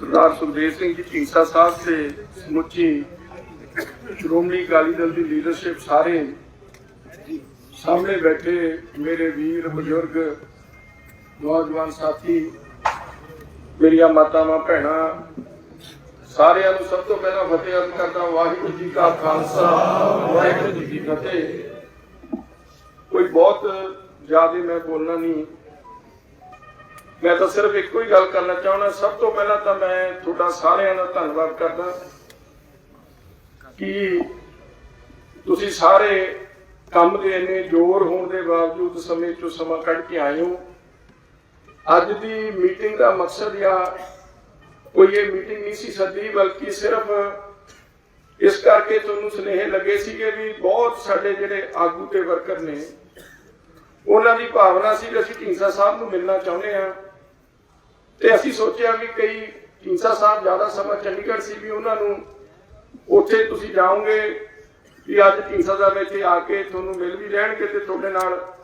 ਸਰਦਾਰ ਸੁਖਦੇਵ ਸਿੰਘ ਜੀ ਢੀਂਸਾ ਸਾਹਿਬ ਤੇ ਸਮੁੱਚੀ ਸ਼੍ਰੋਮਣੀ ਅਕਾਲੀ ਦਲ ਦੀ ਲੀਡਰਸ਼ਿਪ ਸਾਰੇ ਸਾਹਮਣੇ ਬੈਠੇ ਮੇਰੇ ਵੀਰ, ਬਜ਼ੁਰਗ, ਨੌਜਵਾਨ ਸਾਥੀ, ਮੇਰੀਆਂ ਮਾਤਾਵਾਂ, ਭੈਣਾਂ, ਸਾਰਿਆਂ ਨੂੰ ਸਭ ਤੋਂ ਪਹਿਲਾਂ ਫਤਿਹ ਅਰਜ਼ ਕਰਦਾ ਵਾਹਿਗੁਰੂ ਜੀ ਕਾ ਖਾਲਸਾ, ਵਾਹਿਗੁਰੂ ਜੀ ਕੀ ਫਤਿਹ। ਕੋਈ ਬਹੁਤ ਜ਼ਿਆਦਾ ਮੈਂ ਬੋਲਣਾ ਨਹੀਂ। ਮੈਂ ਤਾਂ ਸਿਰਫ ਇੱਕੋ ਹੀ ਗੱਲ ਕਰਨਾ ਚਾਹੁੰਦਾ, ਸਭ ਤੋਂ ਪਹਿਲਾਂ ਤਾਂ ਮੈਂ ਤੁਹਾਡਾ ਸਾਰਿਆਂ ਦਾ ਧੰਨਵਾਦ ਕਰਦਾ ਕਿ ਤੁਸੀਂ ਸਾਰੇ ਕੰਮ ਦੇ ਇੰਨੇ ਜ਼ੋਰ ਹੋਣ ਦੇ ਬਾਵਜੂਦ ਸਮੇਂ ਚੋਂ ਸਮਾਂ ਕੱਢ ਕੇ ਆਏ ਹੋ। ਅੱਜ ਦੀ ਮੀਟਿੰਗ ਦਾ ਮਕਸਦ ਆ ਕੋਈ ਇਹ ਮੀਟਿੰਗ ਨਹੀਂ ਸੀ ਸੱਦੀ, ਬਲਕਿ ਸਿਰਫ ਇਸ ਕਰਕੇ ਤੁਹਾਨੂੰ ਸੁਨੇਹੇ ਲੱਗੇ ਸੀਗੇ ਵੀ ਬਹੁਤ ਸਾਡੇ ਜਿਹੜੇ ਆਗੂ ਤੇ ਵਰਕਰ ਨੇ ਉਹਨਾਂ ਦੀ ਭਾਵਨਾ ਸੀ ਕਿ ਅਸੀਂ ਢੀਂਸਾ ਸਾਹਿਬ ਨੂੰ ਮਿਲਣਾ ਚਾਹੁੰਦੇ ਹਾਂ। ਤੇ ਅਸੀਂ ਸੋਚਿਆ ਵੀ ਕਈ ਢੀਂਸਾ ਸਾਹਿਬ ਜ਼ਿਆਦਾ ਸਮਾਂ ਚੰਡੀਗੜ੍ਹ ਸੀ ਵੀ ਉਹਨਾਂ ਨੂੰ ਉੱਥੇ ਤੁਸੀਂ ਜਾਓਗੇ ਵੀ ਅੱਜ ਢੀਂਸਾ ਸਾਹਿਬ ਇੱਥੇ ਆ ਕੇ ਤੁਹਾਨੂੰ ਮਿਲ ਵੀ ਰਹਿਣਗੇ ਤੇ ਤੁਹਾਡੇ ਨਾਲ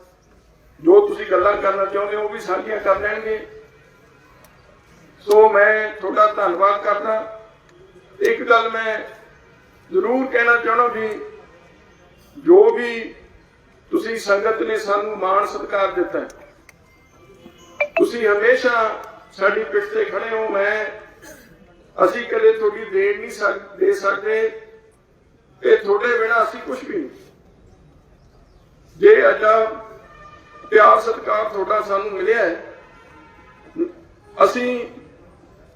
ਜੋ ਤੁਸੀਂ ਗੱਲਾਂ ਕਰਨਾ ਚਾਹੁੰਦੇ ਹੋ ਉਹ ਵੀ ਸਾਂਝੀਆਂ ਕਰ ਲੈਣਗੇ। ਸੋ ਮੈਂ ਤੁਹਾਡਾ ਧੰਨਵਾਦ ਕਰਦਾ। ਇੱਕ ਗੱਲ ਮੈਂ ਜ਼ਰੂਰ ਕਹਿਣਾ ਚਾਹਣਾ ਵੀ ਜੋ ਵੀ ਤੁਸੀਂ ਸੰਗਤ ਨੇ ਸਾਨੂੰ ਮਾਣ ਸਤਿਕਾਰ ਦਿੱਤਾ ਤੁਸੀਂ ਹਮੇਸ਼ਾ ਸਾਡੀ ਪਿੱਠ ਤੇ ਖੜੇ ਹੋ, ਮੈਂ, ਅਸੀਂ ਕਦੇ ਤੁਹਾਡੀ ਦੇਣ ਨਹੀਂ ਦੇ ਸਕਦੇ, ਤੇ ਤੁਹਾਡੇ ਬਿਨਾ ਅਸੀਂ ਕੁਝ ਵੀ ਨਹੀਂ। ਜੇ ਅਜਾ ਪਿਆਰ ਸਤਿਕਾਰ ਤੁਹਾਡਾ ਸਾਨੂੰ ਮਿਲਿਆ ਹੈ, ਅਸੀਂ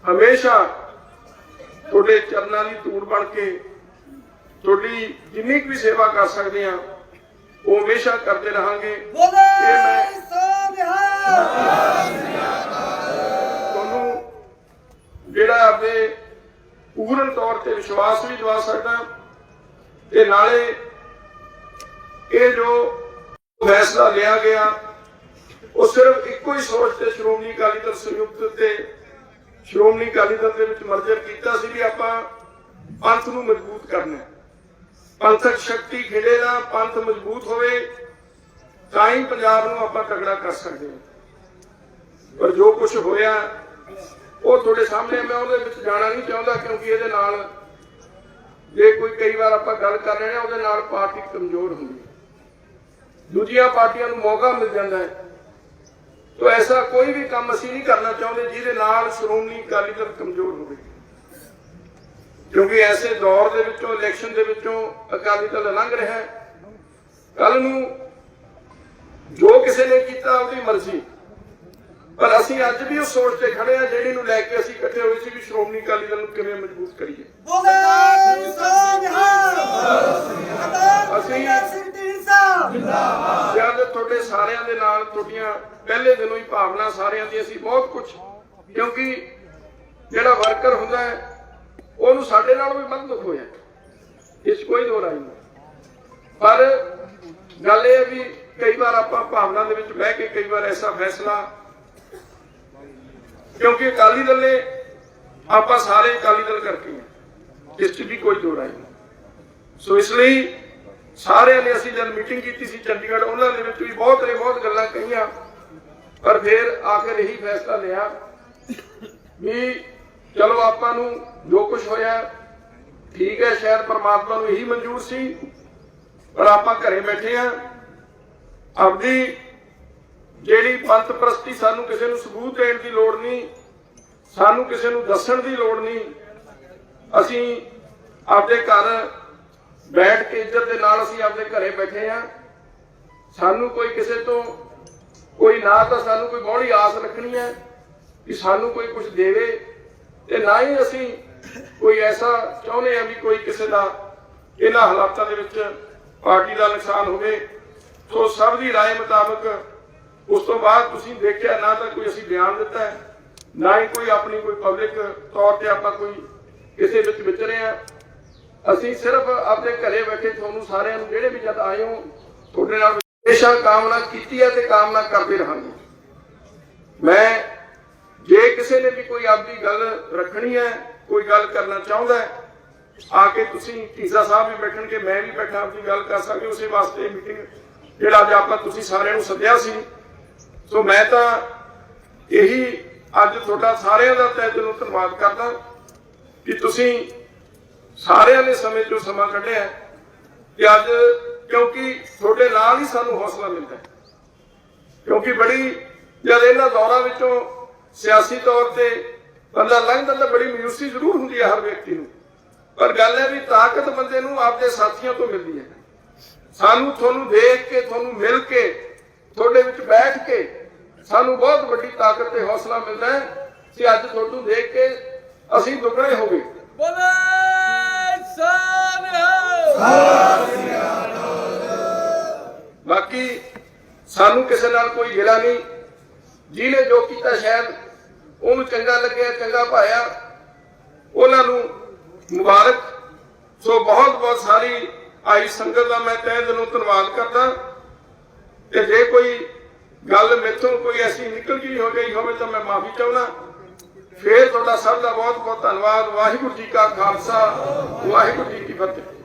ਹਮੇਸ਼ਾ ਤੁਹਾਡੇ ਚਰਨਾਂ ਦੀ ਧੂੜ ਬਣ ਕੇ ਤੁਹਾਡੀ ਜਿੰਨੀ ਕੁ ਵੀ ਸੇਵਾ ਕਰ ਸਕਦੇ ਹਾਂ ਉਹ ਹਮੇਸ਼ਾ ਕਰਦੇ ਰਹਾਂਗੇ। ਇਹ ਮੈਂ ਬੋਲੇ ਸੋ ਬਿਹਾਰ ਤੁਹਾਨੂੰ ਜਿਹੜਾ ਆਪਦੇ ਪੂਰਨ ਤੌਰ ਤੇ ਵਿਸ਼ਵਾਸ ਵੀ ਦਵਾ ਸਕਦਾ। ਤੇ ਨਾਲੇ ਇਹ ਜੋ ਫੈਸਲਾ ਲਿਆ ਗਿਆ ਉਹ ਸਿਰਫ ਇੱਕੋ ਹੀ ਸੋਚ ਤੇ ਸ਼੍ਰੋਮਣੀ ਅਕਾਲੀ ਦਲ ਸੰਯੁਕਤ ਤੇ ਸ਼੍ਰੋਮਣੀ ਅਕਾਲੀ ਦਲ ਦੇ ਵਿੱਚ ਮਰਜਰ ਕੀਤਾ ਸੀ ਵੀ ਆਪਾਂ ਪੰਥ ਨੂੰ ਮਜ਼ਬੂਤ ਕਰਨਾ ਹੈ। ਪੰਥਕ ਸ਼ਕਤੀ ਖਿੜੇ ਨਾ, ਪੰਥ ਮਜ਼ਬੂਤ ਹੋਵੇ, ਤਾਂ ਹੀ ਪੰਜਾਬ ਨੂੰ ਆਪਾਂ ਤਗੜਾ ਕਰ ਸਕਦੇ ਹਾਂ। ਪਰ ਜੋ ਕੁਝ ਹੋਇਆ, ਉਹ ਤੁਹਾਡੇ ਸਾਹਮਣੇ ਮੈਂ ਉਹਦੇ ਵਿੱਚ ਜਾਣਾ ਨਹੀਂ ਚਾਹੁੰਦਾ, ਕਿਉਂਕਿ ਇਹਦੇ ਨਾਲ ਜੇ ਕੋਈ ਕਈ ਵਾਰ ਆਪਾਂ ਗੱਲ ਕਰ ਰਹੇ ਹਾਂ, ਉਹਦੇ ਨਾਲ ਪਾਰਟੀ ਕਮਜ਼ੋਰ ਹੁੰਦੀ ਹੈ। ਦੂਜੀਆਂ ਪਾਰਟੀਆਂ ਨੂੰ ਮੌਕਾ ਮਿਲ ਜਾਂਦਾ ਹੈ। ਤਾਂ ਐਸਾ ਕੋਈ ਵੀ ਕੰਮ ਅਸੀਂ ਨਹੀਂ ਕਰਨਾ ਚਾਹੁੰਦੇ, ਜਿਹਦੇ ਨਾਲ ਸ਼੍ਰੋਮਣੀ ਅਕਾਲੀ ਦਲ ਕਮਜ਼ੋਰ ਹੋਵੇ। ਕਿਉਂਕਿ ਐਸੇ ਦੌਰ ਦੇ ਵਿੱਚੋਂ ਇਲੈਕਸ਼ਨ ਦੇ ਵਿੱਚੋਂ ਅਕਾਲੀ ਦਲ ਲੰਘ ਰਿਹਾ ਹੈ। ਕੱਲ ਨੂੰ ਜੋ ਕਿਸੇ ਨੇ ਕੀਤਾ ਉਹਦੀ ਮਰਜ਼ੀ। ਪਰ ਅਸੀਂ ਅੱਜ ਵੀ ਉਸ ਸੋਚ ਤੇ ਖੜੇ ਆ ਜਿਹੜੀ ਨੂੰ ਲੈ ਕੇ ਅਸੀਂ ਇਕੱਠੇ ਹੋਏ ਸੀ ਵੀ ਸ਼੍ਰੋਮਣੀ ਅਕਾਲੀ ਦਲ ਨੂੰ ਕਿਵੇਂ ਮਜ਼ਬੂਤ ਕਰੀਏ। ਤੁਹਾਡੇ ਸਾਰਿਆਂ ਦੇ ਨਾਲ ਤੁਹਾਡੀਆਂ ਪਹਿਲੇ ਦਿਨੋਂ ਹੀ ਭਾਵਨਾ ਸਾਰਿਆਂ ਦੀ ਅਸੀਂ ਬਹੁਤ ਕੁਝ ਕਿਉਂਕਿ ਜਿਹੜਾ ਵਰਕਰ ਹੁੰਦਾ ਹੈ ਉਹਨੂੰ ਸਾਡੇ ਨਾਲ ਵੀ ਵੱਧ ਦੁੱਖ ਹੋਇਆ। ਇਸ 'ਚ ਕੋਈ ਦੋ ਰਾਈ ਨਹੀਂ। ਪਰ ਗੱਲ ਇਹ ਵੀ ਕਈ ਵਾਰ ਆਪਾਂ ਭਾਵਨਾ ਦੇ ਵਿੱਚ ਬਹਿ ਕੇ ਕਈ ਵਾਰ ਐਸਾ ਫੈਸਲਾ, ਕਿਉਂਕਿ ਅਕਾਲੀ ਦਲ ਨੇ ਆਪਾਂ ਸਾਰੇ ਅਕਾਲੀ ਦਲ ਕਰਕੇ ਇਸ 'ਚ ਵੀ ਕੋਈ ਦੋ ਰਾਈ ਨਹੀਂ। ਸੋ ਇਸ ਲਈ ਸਾਰਿਆਂ ਨੇ ਅਸੀਂ ਜਦ ਮੀਟਿੰਗ ਕੀਤੀ ਸੀ ਚੰਡੀਗੜ੍ਹ, ਉਹਨਾਂ ਦੇ ਵਿੱਚ ਵੀ ਬਹੁਤ ਨੇ, ਬਹੁਤ ਗੱਲਾਂ ਕਹੀਆਂ। ਪਰ ਫਿਰ ਆਖਿਰ ਇਹੀ ਫੈਸਲਾ ਲਿਆ ਵੀ ਚਲੋ ਆਪਾਂ ਨੂੰ ਜੋ ਕੁਝ ਹੋਇਆ, ਠੀਕ ਹੈ, ਸ਼ਾਇਦ ਪ੍ਰਮਾਤਮਾ ਨੂੰ ਇਹੀ ਮਨਜ਼ੂਰ ਸੀ, ਪਰ ਆਪਾਂ ਘਰੇ ਬੈਠੇ ਆ ਆਪਦੀ ਜਿਹੜੀ ਪੰਥ ਪ੍ਰਸਤੀ ਸਾਨੂੰ ਕਿਸੇ ਨੂੰ ਸਬੂਤ ਦੇਣ ਦੀ ਲੋੜ ਨਹੀਂ, ਸਾਨੂੰ ਕਿਸੇ ਨੂੰ ਦੱਸਣ ਦੀ ਲੋੜ ਨਹੀਂ, ਅਸੀਂ ਆਪਦੇ ਘਰ ਬੈਠ ਕੇ ਇੱਜ਼ਤ ਦੇ ਨਾਲ ਅਸੀਂ ਆਪਦੇ ਘਰੇ ਬੈਠੇ ਆ ਸਾਨੂੰ ਕੋਈ ਕਿਸੇ ਤੋਂ ਕੋਈ ਨਾ ਤਾਂ ਸਾਨੂੰ ਕੋਈ ਬੋਲੀ ਆਸ ਰੱਖਣੀ ਹੈ ਕਿ ਸਾਨੂੰ ਕੋਈ ਕੁਝ ਦੇਵੇ। ਤੇ ਨਾ ਹੀ ਅਸੀਂ ਕੋਈ ਐਸਾ ਚਾਹੁੰਦੇ ਆ ਵੀ ਕੋਈ ਕਿਸੇ ਦਾ ਇਹਨਾਂ ਹਾਲਾਤਾਂ ਦੇ ਵਿੱਚ ਪਾਰਟੀ ਦਾ ਨੁਕਸਾਨ ਹੋਵੇ ਸੋ ਸਭ ਦੀ رائے ਮੁਤਾਬਕ ਉਸ ਤੋਂ ਬਾਅਦ ਤੁਸੀਂ ਦੇਖਿਆ ਨਾ ਤਾਂ ਕੋਈ ਅਸੀਂ ਬਿਆਨ ਦਿੱਤਾ ਹੈ ਨਾ ਹੀ ਕੋਈ ਆਪਣੀ ਕੋਈ ਪਬਲਿਕ ਤੌਰ ਤੇ ਆਪਾਂ ਕੋਈ ਕਿਸੇ ਵਿੱਚ ਵਿਚਰੇ ਆ ਅਸੀਂ ਸਿਰਫ ਆਪਣੇ ਘਰੇ ਬੈਠੇ ਤੁਹਾਨੂੰ ਸਾਰਿਆਂ ਨੂੰ ਜਿਹੜੇ ਵੀ ਜਦ ਆਏ ਹੋ ਤੁਹਾਡੇ ਨਾਲ ਹਮੇਸ਼ਾ ਕਾਮਨਾ ਕੀਤੀ ਹੈ ਤੇ ਕਾਮਨਾ ਕਰਦੇ ਰਹਾਂਗੇ ਮੈਂ ਜੇ ਕਿਸੇ ਨੇ ਵੀ ਕੋਈ ਆਪਦੀ ਗੱਲ ਰੱਖਣੀ ਹੈ, ਕੋਈ ਗੱਲ ਕਰਨਾ ਚਾਹੁੰਦਾ ਹੈ, ਆ ਕੇ ਤੁਸੀਂ ਢੀਸਾ ਸਾਹਿਬ ਵੀ ਬੈਠਣਗੇ, ਮੈਂ ਵੀ ਬੈਠਾ ਆਪਦੀ ਗੱਲ ਕਰ ਸਕਦੇ ਉਸੇ ਵਾਸਤੇ ਮੀਟਿੰਗ ਜਿਹੜਾ ਅੱਜ ਆਪਾਂ ਤੁਸੀਂ ਸਾਰਿਆਂ ਨੂੰ ਸੱਦਿਆ ਸੀ। ਸੋ ਮੈਂ ਤਾਂ ਇਹੀ ਅੱਜ ਤੁਹਾਡਾ ਸਾਰਿਆਂ ਦਾ ਤਹਿ ਦਿਲੋਂ ਧੰਨਵਾਦ ਕਰਦਾ ਕਿ ਤੁਸੀਂ ਸਾਰਿਆਂ ਨੇ ਸਮੇਂ ਚੋਂ ਸਮਾਂ ਕੱਢਿਆ ਹੈ ਕਿ ਅੱਜ ਕਿਉਂਕਿ ਤੁਹਾਡੇ ਨਾਲ ਹੀ ਸਾਨੂੰ ਹੌਸਲਾ ਮਿਲਦਾ ਕਿਉਂਕਿ ਬੜੀ ਜਦ ਇਹਨਾਂ ਦੌਰਾਂ ਵਿੱਚੋਂ ਸਿਆਸੀ ਤੌਰ ਤੇ ਬੰਦਾ ਲੰਘਦਾ ਤਾਂ ਬੜੀ ਮਾਯੂਸੀ ਜ਼ਰੂਰ ਹੁੰਦੀ ਹੈ ਹਰ ਵਿਅਕਤੀ ਨੂੰ। ਪਰ ਗੱਲ ਹੈ ਵੀ ਤਾਕਤ ਬੰਦੇ ਨੂੰ ਆਪਦੇ ਸਾਥੀਆਂ ਤੋਂ ਮਿਲਦੀ ਹੈ। ਸਾਨੂੰ ਤੁਹਾਨੂੰ ਦੇਖ ਕੇ ਤੁਹਾਨੂੰ ਮਿਲ ਕੇ ਤੁਹਾਡੇ ਵਿੱਚ ਬੈਠ ਕੇ ਸਾਨੂੰ ਬਹੁਤ ਵੱਡੀ ਤਾਕਤ ਤੇ ਹੌਸਲਾ ਮਿਲਦਾ ਹੈ ਕਿ ਅੱਜ ਤੁਹਾਨੂੰ ਦੇਖ ਕੇ ਅਸੀਂ ਦੁੱਗਣੇ ਹੋ ਗਏ। ਬੋਲੇ ਸਾਨਿਆ ਬਾਕੀ ਸਾਨੂੰ ਕਿਸੇ ਨਾਲ ਕੋਈ ਗਿਲਾ ਨਹੀਂ। ਜਿਹਨੇ ਜੋ ਕੀਤਾ ਸ਼ਾਇਦ ਉਹਨੂੰ ਚੰਗਾ ਲੱਗਿਆ, ਚੰਗਾ ਭਾਇਆ। ਉਹਨਾਂ ਨੂੰ ਮੁਬਾਰਕ। ਸੋ ਬਹੁਤ ਬਹੁਤ ਸਾਰੀ ਆਈ ਸੰਗਤ ਦਾ ਮੈਂ ਤਹਿ ਦਿਲੋਂ ਧੰਨਵਾਦ ਕਰਦਾ। ਤੇ ਜੇ ਕੋਈ ਗੱਲ ਮੇਥੋਂ ਕੋਈ ਐਸੀ ਨਿਕਲ ਗਈ ਹੋ ਗਈ ਹੋਵੇ ਤਾਂ ਮੈਂ ਮਾਫੀ ਚਾਹੁੰਦਾ। ਫੇਰ ਤੁਹਾਡਾ ਸਭ ਦਾ ਬਹੁਤ ਬਹੁਤ ਧੰਨਵਾਦ। ਵਾਹਿਗੁਰੂ ਜੀ ਕਾ ਖਾਲਸਾ, ਵਾਹਿਗੁਰੂ ਜੀ ਕੀ ਫਤਿਹ।